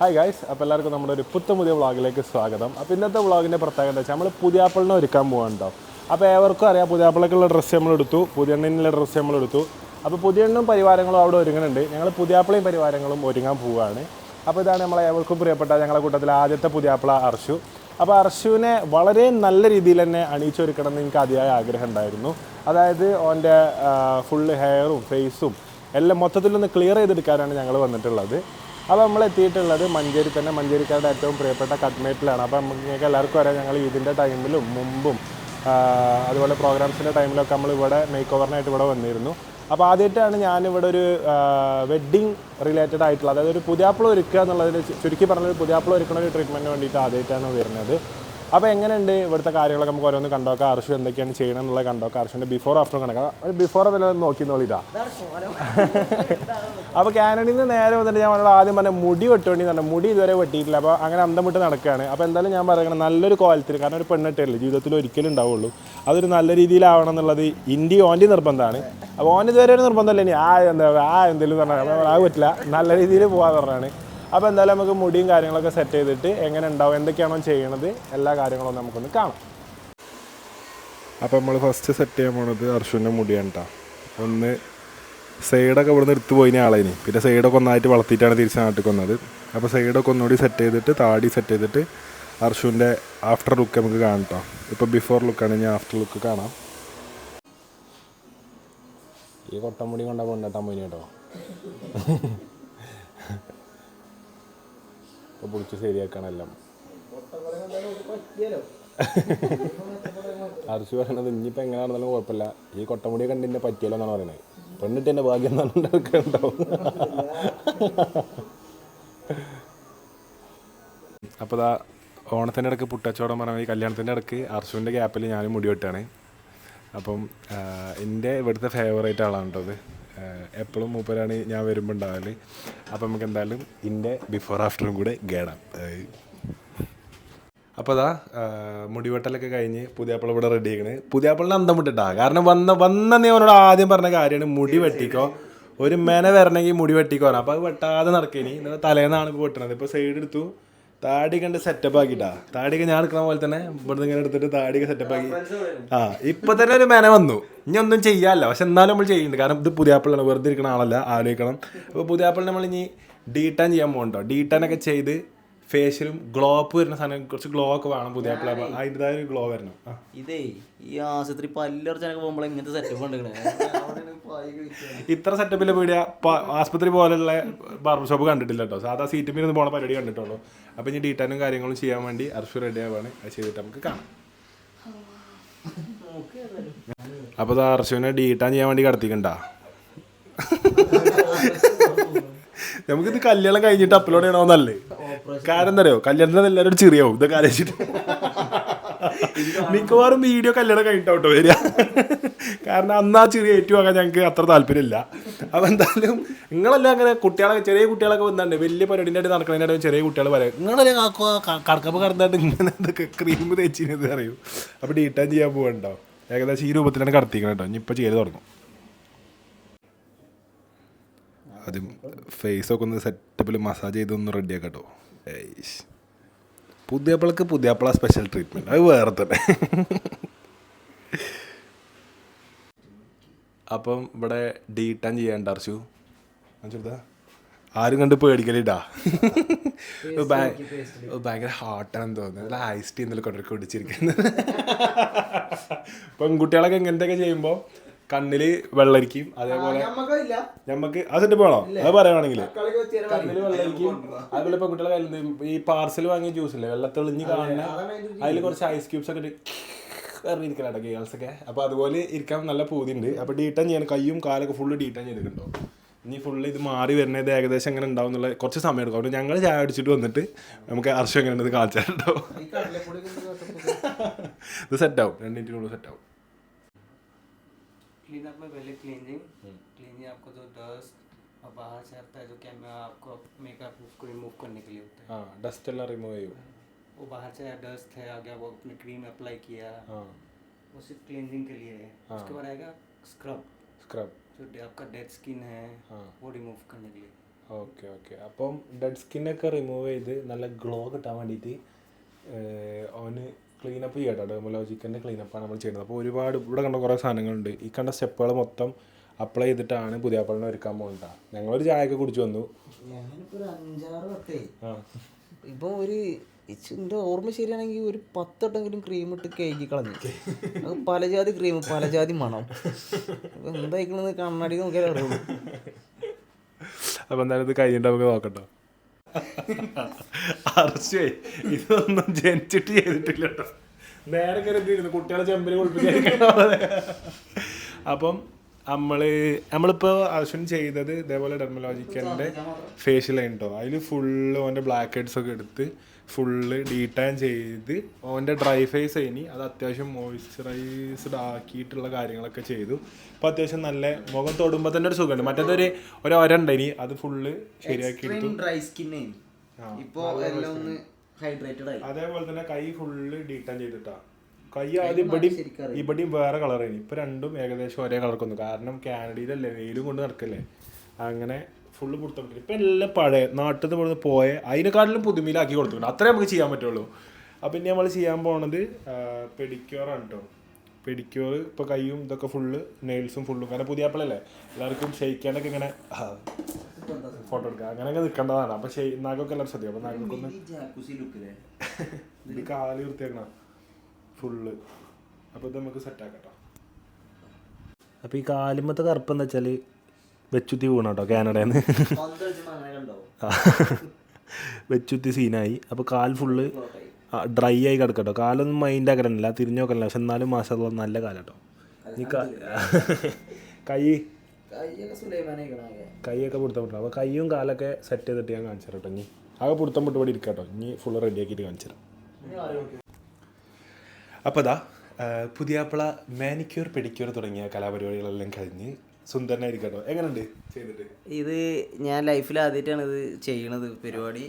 Hi guys അപ്പോൾ എല്ലാവർക്കും നമ്മുടെ ഒരു പുത്ത പുതിയ വ്ളോഗിലേക്ക് സ്വാഗതം. അപ്പോൾ ഇന്നത്തെ വ്ളോഗിന്റെ പ്രത്യേകത വെച്ചാൽ നമ്മൾ പുതിയാപ്പിളിനെ ഒരുക്കാൻ പോകാനുണ്ടോ അപ്പോൾ ഏവർക്കും അറിയാം പുതിയാപ്പിളക്കുള്ള ഡ്രസ്സ് നമ്മളെടുത്തു പുതിയെണ്ണിനുള്ള ഡ്രസ്സ് നമ്മളെടുത്തു അപ്പോൾ പുതിയെണ്ണും പരിവാരങ്ങളും അവിടെ ഒരുങ്ങുന്നുണ്ട് ഞങ്ങൾ പുതിയാപ്പിളയും പരിവാരങ്ങളും ഒരുങ്ങാൻ പോവുകയാണ് അപ്പോൾ ഇതാണ് നമ്മളെ ഏവർക്കും പ്രിയപ്പെട്ട ഞങ്ങളുടെ കൂട്ടത്തിൽ ആദ്യത്തെ പുതിയാപ്പിള അർഷു. അപ്പോൾ അർഷുവിനെ വളരെ നല്ല രീതിയിൽ തന്നെ അണിയിച്ചൊരുക്കണം എന്ന് എനിക്ക് അതിയായ ആഗ്രഹം ഉണ്ടായിരുന്നു. അതായത് ഓന്റെ ഫുള്ള് ഹെയറും ഫേസും എല്ലാം മൊത്തത്തിലൊന്ന് ക്ലിയർ ചെയ്തെടുക്കാനാണ് ഞങ്ങൾ വന്നിട്ടുള്ളത്. അപ്പോൾ നമ്മൾ എത്തിയിട്ടുള്ളത് മഞ്ചേരി തന്നെ. മഞ്ചേരിക്കാരുടെ ഏറ്റവും പ്രിയപ്പെട്ട കട്ട്മേറ്റിലാണ് അപ്പോൾ നിങ്ങൾക്ക് എല്ലാവർക്കും അറിയാം ഞങ്ങൾ ഇതിന്റെ ടൈമിലും മുമ്പും അതുപോലെ പ്രോഗ്രാംസിന്റെ ടൈമിലൊക്കെ നമ്മൾ ഇവിടെ മേക്ക് ഓവറിനായിട്ട് ഇവിടെ വന്നിരുന്നു. അപ്പോൾ ആദ്യമായിട്ടാണ് ഞാനിവിടെ ഒരു വെഡ്ഡിങ് റിലേറ്റഡ് ആയിട്ടുള്ള അതായത് ഒരു പുതിയാപ്പിള ഒരുക്കുക എന്നുള്ളതിൽ ചുരുക്കി പറഞ്ഞൊരു പുതിയാപ്പിള ഒരുക്കുന്ന ഒരു ട്രീറ്റ്മെന്റിന് വേണ്ടിയിട്ട് ആദ്യമായിട്ടാണ് വരുന്നത്. അപ്പോൾ എങ്ങനെയുണ്ട് ഇവിടുത്തെ കാര്യങ്ങളൊക്കെ നമുക്ക് ഓരോന്ന് കണ്ടോക്കാം. അർഷു എന്തൊക്കെയാണ് ചെയ്യണം എന്നുള്ളത് കണ്ടോക്കാം അർഷുവിന്റെ ബിഫോർ ആഫ്റ്റർ കണക്കാം. ബിഫോർ വല്ലതും നോക്കി നോളിതാ. അപ്പോൾ കാനഡയിൽ നിന്ന് നേരെ വന്നിട്ട് ഞാൻ ആദ്യം പറഞ്ഞ മുടി വെട്ടുവേണ്ടി തന്നെ മുടി ഇതുവരെ വെട്ടിയിട്ടില്ല. അപ്പോൾ അങ്ങനെ അന്തം വിട്ട് നടക്കുകയാണ്. അപ്പോൾ എന്തായാലും ഞാൻ പറയുന്നത് നല്ലൊരു കോലത്തിൽ കാരണം ഒരു പെണ്ണിട്ടല്ലേ ജീവിതത്തിൽ ഒരിക്കലും ഉണ്ടാവുള്ളൂ. അതൊരു നല്ല രീതിയിലാവണം എന്നുള്ളത് ഇന്ത്യ ഓന്റെ നിർബന്ധമാണ്. അപ്പോൾ ഓൻ ഇതുവരെ ഒരു നിർബന്ധമല്ല ഇനി ആ എന്താ ആ എന്തെങ്കിലും പറഞ്ഞാൽ ആ അത് പറ്റില്ല. നല്ല രീതിയിൽ പോകാൻ പറഞ്ഞാണ്. അപ്പോൾ എന്തായാലും നമുക്ക് മുടിയും കാര്യങ്ങളൊക്കെ സെറ്റ് ചെയ്തിട്ട് എങ്ങനെ ഉണ്ടാവും എന്തൊക്കെയാണോ ചെയ്യണത് എല്ലാ കാര്യങ്ങളും നമുക്കൊന്ന് കാണാം. അപ്പോൾ നമ്മൾ ഫസ്റ്റ് സെറ്റ് ചെയ്യാൻ പോണത് അർഷുവിന്റെ മുടിയാണ് കേട്ടോ ഒന്ന് സൈഡൊക്കെ ഇവിടുന്ന് എടുത്തു പോയിന് ആളേനി പിന്നെ സൈഡൊക്കെ ഒന്നായിട്ട് വളർത്തിയിട്ടാണ് തിരിച്ച് നാട്ടിൽ വന്നത് അപ്പോൾ സൈഡൊക്കെ ഒന്നുകൂടി സെറ്റ് ചെയ്തിട്ട് താടി സെറ്റ് ചെയ്തിട്ട് അർഷുവിന്റെ ആഫ്റ്റർ ലുക്ക് നമുക്ക് കാണാം കേട്ടോ ഇപ്പോൾ ബിഫോർ ലുക്കാണ് ഇനി ആഫ്റ്റർ ലുക്ക് കാണാം. ഈ കൊട്ടമുടി കൊണ്ടാ കൊണ്ടാട്ടാൻ പോയിന് കേട്ടോ? ഇപ്പോൾ പിടിച്ച് ശരിയാക്കണമെല്ലാം അർച്ചു പറയണത് ഇനിയിപ്പോൾ എങ്ങനെയാണെന്നാലും കുഴപ്പമില്ല. ഈ കൊട്ടമുടി എന്നെ പറ്റിയല്ലോ എന്നാണ് പറയുന്നത്. പെണ്ണിട്ട് എന്റെ ഭാഗ്യം എന്നാണ് അപ്പോൾ ദാ ഓണത്തിന്റെ ഇടയ്ക്ക് പുട്ടച്ചോടം പറഞ്ഞ ഈ കല്യാണത്തിന്റെ ഇടയ്ക്ക് അർഷുവിന്റെ ഗ്യാപ്പിൽ ഞാനും മുടി വെട്ടാണ്. അപ്പം എന്റെ ഇവിടുത്തെ ഫേവറേറ്റ് ആളാണ് കേട്ടോ അത്. എപ്പോഴും മൂപ്പരാണ് ഞാൻ വരുമ്പോൾ ഉണ്ടാവൽ. അപ്പം നമുക്ക് എന്തായാലും ഇന്റെ ബിഫോർ ആഫ്റ്ററും കൂടെ ഗേടാം. അപ്പോൾ അതാ മുടിവെട്ടലൊക്കെ കഴിഞ്ഞ് പുതിയാപ്പിള ഇവിടെ റെഡി ആക്കണേ പുതിയാപ്പിളിനെ അന്തം വിട്ടിട്ടാ. കാരണം വന്ന വന്ന നീ അവനോട് ആദ്യം പറഞ്ഞ കാര്യമാണ് മുടി വെട്ടിക്കോ. ഒരു മെന വരണമെങ്കിൽ മുടി വെട്ടിക്കോ. അപ്പോൾ അത് വെട്ടാതെ നടക്കേനി. തലേന്നാണ് ഇപ്പോൾ വെട്ടണത്. ഇപ്പോൾ സൈഡ് എടുത്തു. താടി കണ്ട് സെറ്റപ്പ് ആക്കിട്ടാ താടിയൊക്കെ ഞാൻ എടുക്കണ പോലെ തന്നെ ഇവിടുന്ന് ഇങ്ങനെ എടുത്തിട്ട് താടിയൊക്കെ സെറ്റപ്പ് ആക്കി. ആ ഇപ്പൊ തന്നെ ഒരു മെന വന്നു. ഇനി ഒന്നും ചെയ്യാല്ല പക്ഷെ എന്നാലും നമ്മൾ ചെയ്യുന്നുണ്ട്. കാരണം ഇത് പുതിയാപ്പിളാണ്. വെറുതെ ഇരിക്കുന്ന ആളല്ല. ആലോചിക്കണം. അപ്പോൾ പുതിയാപ്പിളിനെ നമ്മൾ ഇനി ഡീട്ടാൻ ചെയ്യാൻ പോകണ്ടോ? ഒക്കെ ചെയ്ത് ഫേഷ്യലും ഗ്ലോ അപ്പ് വരുന്ന സാധനം കുറച്ച് ഗ്ലോ ഒക്കെ വേണം പുതിയ അതിന്റെതായ ഒരു ഗ്ലോ വരണം. ഇതേ ഈ ആശുപത്രി പല്ലർച്ചനൊക്കെ പോകുമ്പോൾ ഇങ്ങനത്തെ സെറ്റപ്പ് ഉണ്ട് ഇത്ര സെറ്റപ്പിൽ പീടിയ ആസ്പത്രി പോലുള്ള ബാർബർ ഷോപ്പ് കണ്ടിട്ടില്ല കേട്ടോ സാധാ സീറ്റ് മീനൊന്നും പോണ പരിപാടി കണ്ടിട്ടുള്ളൂ. അപ്പോൾ ഇനി ഡീറ്റാനും കാര്യങ്ങളും ചെയ്യാൻ വേണ്ടി അർഷു റെഡി ആവാണ്. അത് ചെയ്തിട്ട് നമുക്ക് കാണാം. അപ്പോൾ ഇത് അർഷുവിനെ ഡീറ്റാൻ ചെയ്യാൻ വേണ്ടി കടത്തിക്കണ്ട? നമുക്കിത് കല്യാണം കഴിഞ്ഞിട്ട് അപ്ലോഡ് ചെയ്യണമെന്നല്ലേ കാരണം എന്താ പറയുക കല്യാണത്തിന് എല്ലാവരും ചെറിയാവും. ഇതൊക്കെ ആലോചിച്ചിട്ട്. മിക്കവാറും വീഡിയോ കല്യാണം കഴിഞ്ഞിട്ടോട്ടോ വരിക. കാരണം അന്ന് ആ ചെറിയ ഏറ്റുവാങ്ങാൻ ഞങ്ങൾക്ക് അത്ര താല്പര്യമില്ല. അപ്പം എന്തായാലും നിങ്ങളെല്ലാം അങ്ങനെ കുട്ടികളൊക്കെ ചെറിയ കുട്ടികളൊക്കെ വന്നിട്ടുണ്ട് വലിയ പരിപാടിന്റെ ആയിട്ട് നടക്കുന്നതിന്റെ ചെറിയ കുട്ടികൾ പറയാം നിങ്ങളെ കടക്കപ്പ് കടന്നിട്ട് ഇങ്ങനെ ഇതൊക്കെ ക്രീം തേച്ചിരുന്നത്? അറിയൂ അപ്പോൾ ഡീറ്റാൻ ചെയ്യാൻ പോകണ്ടോ ഏകദേശം ഈ രൂപത്തിലാണ് കടത്തിക്കണം കേട്ടോ ഇനി ഇപ്പോൾ ചെയ്ത് തുടങ്ങും. ആദ്യം ഫേസൊക്കെ ഒന്ന് സെറ്റപ്പിൽ മസാജ് ചെയ്തൊന്ന് റെഡിയാക്കാം കേട്ടോ ഏയ്ഷ് പുതിയപ്പിളക്ക് പുതിയപ്പിള സ്പെഷ്യൽ ട്രീറ്റ്മെന്റ് അത് വേറെ തന്നെ. അപ്പം ഇവിടെ ഡി ടാൻ ചെയ്യാൻ അർച്ചു മനസ്സിലാ? ആരും കണ്ട് പേടിക്കലിട്ടാ ഭയങ്കര ഹാർട്ടാണെന്ന് തോന്നുന്നത് നല്ല ഐസ് ടീ എന്തെങ്കിലും കൊണ്ടു കുടിച്ചിരിക്കുന്നത് പെൺകുട്ടികളൊക്കെ ഇങ്ങനത്തെയൊക്കെ ചെയ്യുമ്പോൾ കണ്ണിൽ വെള്ളരിക്കും അതേപോലെ ഞമ്മക്ക് അതിന്റെ വേണോ? അത് പറയുവാണെങ്കിൽ കണ്ണിൽ വെള്ളരിക്കും അതുപോലെ പെൺകുട്ടികളെ കയ്യിൽ ഈ പാർസൽ വാങ്ങിയ ജ്യൂസ് ഇല്ലേ? വെള്ളത്തെളിഞ്ഞ് കാണുന്ന അതിൽ കുറച്ച് ഐസ് ക്യൂബ്സ് ഒക്കെ ഇട്ട് എറിഞ്ഞിരിക്കലാട്ടോ ഗേൾസ് ഒക്കെ. അപ്പൊ അതുപോലെ ഇരിക്കാൻ നല്ല പൂതിണ്ട് അപ്പൊ ഡീട്ടൺ ചെയ്യാൻ കയ്യും കാലൊക്കെ ഫുള്ള് ഡീട്ടൺ ചെയ്തിട്ടുണ്ടോ? ഇനി ഫുള്ള് ഇത് മാറി വരുന്നത് ഏകദേശം എങ്ങനെ ഉണ്ടാവും എന്നുള്ള കുറച്ച് സമയം എടുക്കും. അപ്പോൾ ഞങ്ങൾ ചായ അടിച്ചിട്ട് വന്നിട്ട് നമുക്ക് അർഷം എങ്ങനെ ഉണ്ട് കാണിച്ചാലോ? ഇത് സെറ്റാവും രണ്ടിന്റെ സെറ്റാവും क्लीन अप में पहले क्लींजिंग क्लींजिंग आपको जो डस्ट और बाहर से आता है जो कैमरा आपको मेकअप उसको रिमूव करने के लिए होता है ആ ഡസ്റ്റ് എല്ലാം റിമൂവ് ചെയ്യും वो बाहर से डस्ट है आ गया वो अपने क्रीम अप्लाई किया ആ वो सिर्फ क्लींजिंग के लिए है उसके बाद आएगा स्क्रब സ്ക്രബ് जो डे- आपका डेड स्किन है हाँ। वो रिमूव करने के लिए ഓക്കെ ഓക്കെ അപ്പം ഡെഡ് സ്കിന്നൊക്കെ റിമൂവ് ചെയ്ത് നല്ല ഗ്ലോ കിട്ടാൻ വേണ്ടിയിട്ട് ഓന് ക്ലീനപ്പ് ചെയ്യട്ടോ ഡെർമോളജിക്കന്റെ ക്ലീനപ്പാണ് നമ്മൾ ചെയ്യുന്നത്. അപ്പോൾ ഒരുപാട് ഇവിടെ കണ്ട കുറേ സാധനങ്ങളുണ്ട്. ഈ കണ്ട സ്റ്റെപ്പുകൾ മൊത്തം അപ്ലൈ ചെയ്തിട്ടാണ് പുതിയ പള്ളിനെ ഒരുക്കാൻ പോകുന്നത് ഞങ്ങളൊരു ചായയൊക്കെ കുടിച്ചു വന്നു. ഒരു ഇപ്പൊ ഒരു എന്റെ ഓർമ്മ ശരിയാണെങ്കിൽ ഒരു പത്തെട്ടെങ്കിലും ക്രീം ഇട്ട് കേക്ക് കളഞ്ഞു. അത് പലജാതി ക്രീം പലജാതി മണം. അപ്പൊ എന്തായിക്കണെന്ന് കണ്ണാടി നോക്കിയാലേ അറിയുള്ളൂ. അപ്പം എന്തായാലും ഇത് കഴിഞ്ഞിട്ട് നമുക്ക് നോക്കട്ടോ. അർച്ചേ ഇതൊന്നും ജനിച്ചിട്ട് ചെയ്തിട്ടില്ല കേട്ടോ. നേരെ കരുതിയിരുന്നു കുട്ടികളെ ചെമ്പിൽ കുളിപ്പിക്കാൻ അപ്പം നമ്മൾ നമ്മളിപ്പോൾ അശ്വിൻ ചെയ്തത് ഇതേപോലെ ഡെർമലോജിക്കലിന്റെ ഫേഷ്യൽ ഉണ്ടോ അതിൽ ഫുള്ള് ഓന്റെ ബ്ലാക്ക് ഹെഡ്സ് ഒക്കെ എടുത്ത് ഫുള്ള് ഡീടാൻ ചെയ്ത് ഓന്റെ ഡ്രൈ ഫേസ് കഴിഞ്ഞ് അത് അത്യാവശ്യം മോയ്സ്ചറൈസ്ഡ് ആക്കിയിട്ടുള്ള കാര്യങ്ങളൊക്കെ ചെയ്തു. അപ്പോൾ അത്യാവശ്യം നല്ല മുഖം തൊടുമ്പോൾ തന്നെ ഒരു സുഖമുണ്ട്. മറ്റേതൊരു ഒരു ഒര ഇനി അത് ഫുള്ള് ശരിയാക്കി എടുത്തു. ഡ്രൈ സ്കിന്നേ അതേപോലെ തന്നെ കൈ ഫുള്ള് ഡീടാൻ ചെയ്തിട്ടാ. കൈ ആദ്യം ഇവിടെയും ഇവിടെയും വേറെ കളറായി ഇപ്പൊ രണ്ടും ഏകദേശം ഒരേ കളർക്ക് വന്നു. കാരണം കാനഡയിലല്ലേ വെയിലും കൊണ്ട് നടക്കല്ലേ. അങ്ങനെ ഫുള്ള് പുറത്തോട്ട് ഇപ്പൊ എല്ലാം പഴയ നാട്ടിൽ നിന്ന് ഇവിടുന്ന് പോയ അതിനെക്കാട്ടിലും പുതുമയിലാക്കി കൊടുത്തിട്ടുണ്ട് അത്രേ നമുക്ക് ചെയ്യാൻ പറ്റുള്ളൂ. അപ്പൊ ഇനി നമ്മൾ ചെയ്യാൻ പോണത് പെഡിക്യൂറാണ് കേട്ടോ പെഡിക്യൂർ ഇപ്പൊ കൈയും ഇതൊക്കെ ഫുള്ള് നെയിൽസും ഫുള്ളും കാരണം പുതിയ ആപ്പിളല്ലേ എല്ലാവർക്കും ഷെയ്ക്കാനൊക്കെ ഇങ്ങനെ ഫോട്ടോ എടുക്കുക. അങ്ങനെയൊക്കെ നിൽക്കേണ്ടതാണ്. അപ്പൊ ഷെയ് നാഗൊക്കെ എല്ലാവരും ശ്രദ്ധിക്കും. അപ്പൊ നാഗൊക്കെ ഒന്ന് കാൽ വൃത്തിയാക്കണം. ഫുള്ള് അപ്പോൾ ഇത് നമുക്ക് സെറ്റ് ആക്കട്ടോ. അപ്പോൾ ഈ കാലുമത്തെ കറുപ്പ് എന്താ വെച്ചാൽ വെച്ചുത്തി വീണ കേട്ടോ കാനഡയിൽ നിന്ന് വെച്ചുത്തി സീനായി അപ്പോൾ കാൽ ഫുള്ള് ഡ്രൈ ആയി കിടക്കട്ടോ. കാലൊന്നും മൈൻഡ് ആക്കണില്ല തിരിഞ്ഞു നോക്കണില്ല. പക്ഷെ എന്നാലും മാസം നല്ല കാലട്ടോ. നീ കാ കൈയൊക്കെ പിടുത്തം വിട്ടു. അപ്പോൾ കൈയും കാലൊക്കെ സെറ്റ് ചെയ്തിട്ട് ഞാൻ കാണിച്ചു തരാം കേട്ടോ ഇനി ആകെ പിടുത്തം വിട്ട് ഇവിടെ ഇരിക്കട്ടോ. ഇനി ഫുള്ള് റെഡിയാക്കിയിട്ട് കാണിച്ചു തരാം അപ്പോൾ അതാ പുതിയാപ്പിള മാനിക്യൂർ പെഡിക്യൂർ തുടങ്ങിയ കലാപരിപാടികളെല്ലാം കഴിഞ്ഞ് സുന്ദരനായിരിക്കട്ടോ എങ്ങനെയുണ്ട് ചെയ്തിട്ട്? ഇത് ഞാൻ ലൈഫിൽ ആദ്യമായിട്ടാണ് ഇത് ചെയ്യണത് പരിപാടി.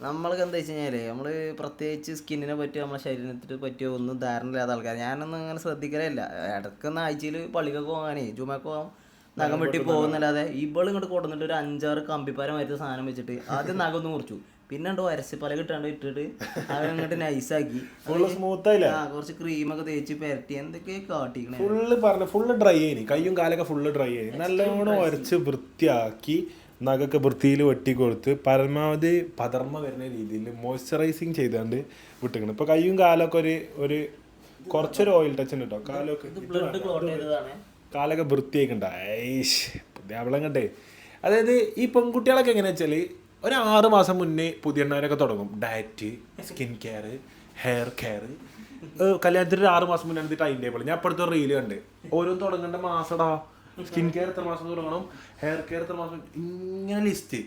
നമ്മൾക്ക് എന്താ വെച്ച് കഴിഞ്ഞാൽ നമ്മൾ പ്രത്യേകിച്ച് സ്കിന്നിനെ പറ്റിയോ നമ്മളെ ശരീരത്തിന് പറ്റിയോ ഒന്നും ധാരണ ഇല്ലാത്ത ആൾക്കാർ ഞാനൊന്നും അങ്ങനെ ശ്രദ്ധിക്കലില്ല ഇടയ്ക്കൊന്ന് ആഴ്ചയിൽ പള്ളിക്കൊക്കെ പോകാനേ ജുമക്ക് പോകാം നഖം വെട്ടി പോകുന്നല്ലാതെ ഇവൾ ഇങ്ങോട്ട് കൊടുന്നിട്ട് ഒരു അഞ്ചാറ് കമ്പിപ്പാരം വരുന്ന സാധനം വെച്ചിട്ട് ആദ്യം നഖം ഒന്ന് മുറിച്ചു. പിന്നെ ഉണ്ടോ അരസിപ്പല കിട്ടാണ്ട് ഇട്ടിട്ട് അതങ്ങോട്ട് നൈസാക്കി ഫുള്ള് സ്മൂത്ത് ആയില്ലേ? ആ കുറച്ച് ക്രീമൊക്കെ തേച്ച് പെരട്ടി. എന്തൊക്കെ കാട്ടിക്കണേ? ഫുള്ള് പറഞ്ഞു ഫുള്ള് ഡ്രൈ ആയി കയ്യും കാലൊക്കെ ഫുള്ള് ഡ്രൈ ആയി നല്ലോണം അരച്ച് വൃത്തിയാക്കി നഖൊക്കെ വൃത്തിയിൽ വെട്ടി കൊടുത്ത് പരമാവധി പതർമ്മ വരുന്ന രീതിയിൽ മോയ്സ്ചറൈസിങ് ചെയ്താണ്ട് വിട്ടിക്കണം. ഇപ്പൊ കയ്യും കാലൊക്കെ ഒരു ഒരു കുറച്ചൊരു ഓയിൽ ടച്ച് ഉണ്ട് കേട്ടോ കാലൊക്കെ കാലൊക്കെ വൃത്തിയാക്കണ്ട അവളങ്ങട്ടെ അതായത് ഈ പെൺകുട്ടികളൊക്കെ എങ്ങനെയാ വെച്ചാൽ ഒരു ആറ് മാസം മുന്നേ പുതിയണ്ണവരൊക്കെ തുടങ്ങും. Diet skin care hair care കല്യാണത്തിന് ഒരു ആറ് മാസം മുന്നേ എടുത്ത് ടൈം ടേബിൾ ഞാൻ അപ്പോഴത്തെ റീൽ കണ്ട്. ഓരോന്ന് തുടങ്ങേണ്ട മാസടാ. സ്കിൻ കെയർ എത്ര മാസം തുടങ്ങണം? ഹെയർ കെയർ എത്ര മാസം? ഇങ്ങനെ ലിസ്റ്റ്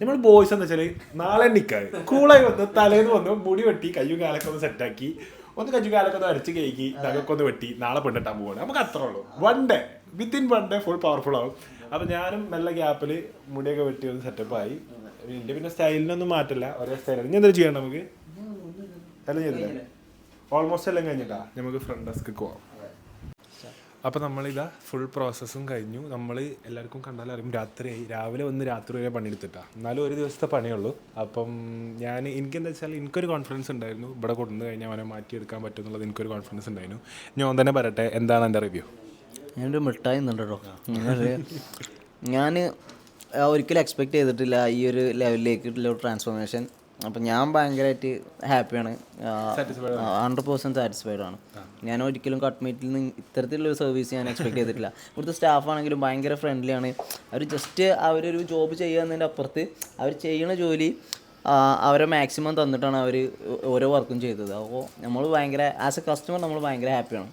നമ്മൾ ബോയ്സ് എന്ന് വെച്ചാൽ നാളെ നിൽക്കാറ് കൂളായി വന്ന് തലേന്ന് വന്ന് മുടി വെട്ടി കയ്യും കാലൊക്കെ ഒന്ന് സെറ്റാക്കി ഒന്ന് കയ്യും കാലൊക്കെ ഒന്ന് അരച്ച് കേക്കി ഒന്ന് വെട്ടി. നാളെ പെണ്ണിട്ടാൻ പോവാണ്. നമുക്ക് അത്ര ഉള്ളൂ. One day within one day full powerful ആവും. അപ്പം ഞാനും നല്ല ഗ്യാപ്പിൽ മുടിയൊക്കെ വെട്ടി ഒന്ന് സെറ്റപ്പ് ആയി. എന്റെ പിന്നെ സ്റ്റൈലിനൊന്നും മാറ്റല്ല. ഒരേ സ്റ്റൈലാണ് ഇനി എന്താ ചെയ്യണം നമുക്ക്? എല്ലാം ചെയ്തില്ലേ? ഓൾമോസ്റ്റ് എല്ലാം കഴിഞ്ഞിട്ടാ? നമുക്ക് ഫ്രണ്ട് ഡെസ്ക്ക് പോവാം. അപ്പോൾ നമ്മളിതാ ഫുൾ പ്രോസസ്സും കഴിഞ്ഞു. നമ്മൾ എല്ലാവർക്കും കണ്ടാൽ അറിയും രാത്രിയായി രാവിലെ വന്ന് രാത്രി വരെ പണിയെടുത്തിട്ടാ. എന്നാലും ഒരു ദിവസത്തെ പണിയുള്ളൂ. അപ്പം ഞാൻ എനിക്കെന്താ വെച്ചാൽ എനിക്കൊരു കോൺഫിഡൻസ് ഉണ്ടായിരുന്നു. ഇവിടെ കൊണ്ടുവന്ന് കഴിഞ്ഞാൽ അവനെ മാറ്റിയെടുക്കാൻ പറ്റും എന്നുള്ളത് എനിക്കൊരു കോൺഫിഡൻസ് ഉണ്ടായിരുന്നു. ഞാൻ തന്നെ പറയട്ടെ എന്താണ് എന്റെ റിവ്യൂ ഞാനൊരു മിഠായി എന്നുണ്ടോ ഞാൻ ഒരിക്കലും എക്സ്പെക്ട് ചെയ്തിട്ടില്ല ഈ ഒരു ലെവലിലേക്കുള്ള ട്രാൻസ്ഫോർമേഷൻ അപ്പം ഞാൻ ഭയങ്കരമായിട്ട് ഹാപ്പിയാണ് ഹൺഡ്രഡ് പേഴ്സന്റ് സാറ്റിസ്ഫൈഡ് ആണ്. ഞാൻ ഒരിക്കലും കട്ട്മീറ്റിൽ നിന്ന് ഇത്തരത്തിലുള്ളൊരു സർവീസ് ഞാൻ എക്സ്പെക്ട് ചെയ്തിട്ടില്ല. ഇവിടുത്തെ സ്റ്റാഫ് ആണെങ്കിലും ഭയങ്കര ഫ്രണ്ട്ലിയാണ് അവർ ജസ്റ്റ് അവരൊരു ജോബ് ചെയ്യുന്നതിന്റെ അപ്പുറത്ത് അവർ ചെയ്യുന്ന ജോലി അവരെ മാക്സിമം തന്നിട്ടാണ് അവർ ഓരോ വർക്കും ചെയ്തത്. അപ്പോൾ നമ്മൾ ഭയങ്കര ആസ് എ കസ്റ്റമർ നമ്മൾ ഭയങ്കര ഹാപ്പിയാണ്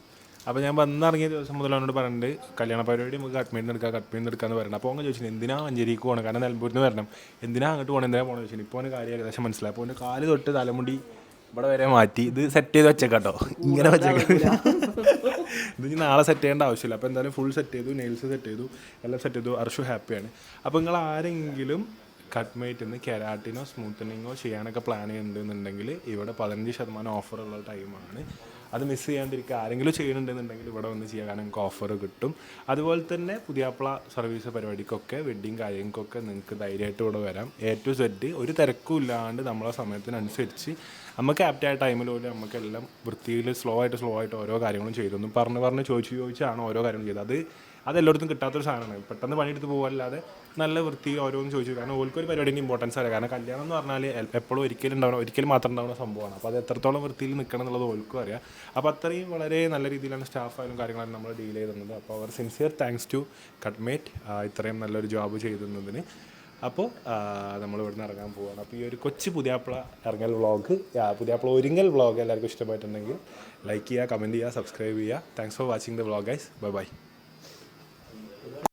അപ്പോൾ ഞാൻ വന്നിറങ്ങിയ ദിവസം മുതൽ അവനോട് പറഞ്ഞിട്ട് കല്യാണ പരിപാടി നമുക്ക് കട്ട്മീൻ എടുക്കാം കട്ട്മീൻ എടുക്കാന്ന് പറയണം അപ്പോൾ അങ്ങനെ ചോദിച്ചു എന്തിനാ മഞ്ചേരിക്ക് പോകണം കാരണം നിലമ്പൂരിൽ നിന്ന് വരണം. എന്തിനാ അങ്ങോട്ട് പോകണം എന്തിനാ പോകണം ചോദിച്ചു ഇപ്പോൾ അവന് കാര്യം ഏകദേശം മനസ്സിലായി. അപ്പോൾ അവന്റെ കാൽ തൊട്ട് തലമുടി ഇവിടെ വരെ മാറ്റി. ഇത് സെറ്റ് ചെയ്ത് വെച്ചേക്കാട്ടോ. ഇങ്ങനെ വെച്ചേക്കാം. ഇത് ഇനി നാളെ സെറ്റ് ചെയ്യേണ്ട ആവശ്യമില്ല. അപ്പോൾ എന്തായാലും ഫുൾ സെറ്റ് ചെയ്തു നെയിൽസ് സെറ്റ് ചെയ്തു എല്ലാം സെറ്റ് ചെയ്തു. അർഷു ഹാപ്പിയാണ് അപ്പോൾ നിങ്ങൾ ആരെങ്കിലും കട്ട്മേറ്റ് നിന്ന് കെരാട്ടിനോ സ്മൂത്തനിങ്ങോ ചെയ്യാനൊക്കെ പ്ലാൻ ചെയ്യുന്നുണ്ടെന്നുണ്ടെങ്കിൽ ഇവിടെ പതിനഞ്ച് ശതമാനം ഓഫറുള്ള ടൈമാണ് അത് മിസ് ചെയ്യാണ്ടിരിക്കുക. ആരെങ്കിലും ചെയ്യണമെന്നുണ്ടെങ്കിൽ ഇവിടെ വന്ന് ചെയ്യാൻ കാരണം നിങ്ങൾക്ക് ഓഫർ കിട്ടും. അതുപോലെ തന്നെ പുതിയാപ്ല സർവീസ് പരിപാടിക്കൊക്കെ വെഡ്ഡിങ് കാര്യങ്ങൾക്കൊക്കെ നിങ്ങൾക്ക് ധൈര്യമായിട്ട് ഇവിടെ വരാം. എ ടു സെഡ് ഒരു തിരക്കും ഇല്ലാണ്ട് നമ്മളെ സമയത്തിനനുസരിച്ച് നമുക്ക് ആപ്റ്റായ ടൈമിൽ പോലും നമുക്കെല്ലാം വൃത്തിയിൽ സ്ലോ ആയിട്ട് സ്ലോ ആയിട്ട് ഓരോ കാര്യങ്ങളും ചെയ്തു. പറഞ്ഞ് പറഞ്ഞ് ചോദിച്ച് ചോദിച്ചാണ് ഓരോ കാര്യങ്ങളും ചെയ്തത്. അത് അതെല്ലായിടത്തും കിട്ടാത്തൊരു സാധനമാണ്. പെട്ടെന്ന് പണിയെടുത്ത് പോകാല്ലാതെ നല്ല വൃത്തി ഓരോന്ന് ചോദിച്ചു. കാരണം ഓൽക്കൊരു പരിപാടിന്റെ ഇമ്പോർട്ടൻസ് അറിയാം കാരണം കല്യാണം എന്ന് പറഞ്ഞാൽ എപ്പോഴും ഒരിക്കലും ഉണ്ടാവണം ഒരിക്കലും മാത്രം ഉണ്ടാവുന്ന സംഭവമാണ്. അപ്പോൾ അത് എത്രത്തോളം വൃത്തിയിൽ നിൽക്കണം എന്നുള്ളത് ഓൽക്കും അറിയാം. അപ്പോൾ അത്രയും വളരെ നല്ല രീതിയിലാണ് സ്റ്റാഫായാലും കാര്യങ്ങളും നമ്മൾ ഡീൽ ചെയ്തിരുന്നത് അപ്പോൾ അവർ സിൻസിയർ താങ്ക്സ് ടു കട്ട്മേറ്റ് ഇത്രയും നല്ലൊരു ജോബ് ചെയ്തിരുന്നതിന് അപ്പോൾ നമ്മൾ ഇവിടുന്ന് ഇറങ്ങാൻ പോവുകയാണ് അപ്പോൾ ഈ ഒരു കൊച്ചു പുതിയാപ്പിള ഇറങ്ങൽ വ്ളോഗ് പുതിയാപ്പിള ഒരുങ്ങൽ വ്ളോഗ് എല്ലാവർക്കും ഇഷ്ടമായിട്ടുണ്ടെങ്കിൽ ലൈക്ക് ചെയ്യുക കമന്റ് ചെയ്യുക സബ്സ്ക്രൈബ് ചെയ്യുക. Thanks for watching the vlog guys bye bye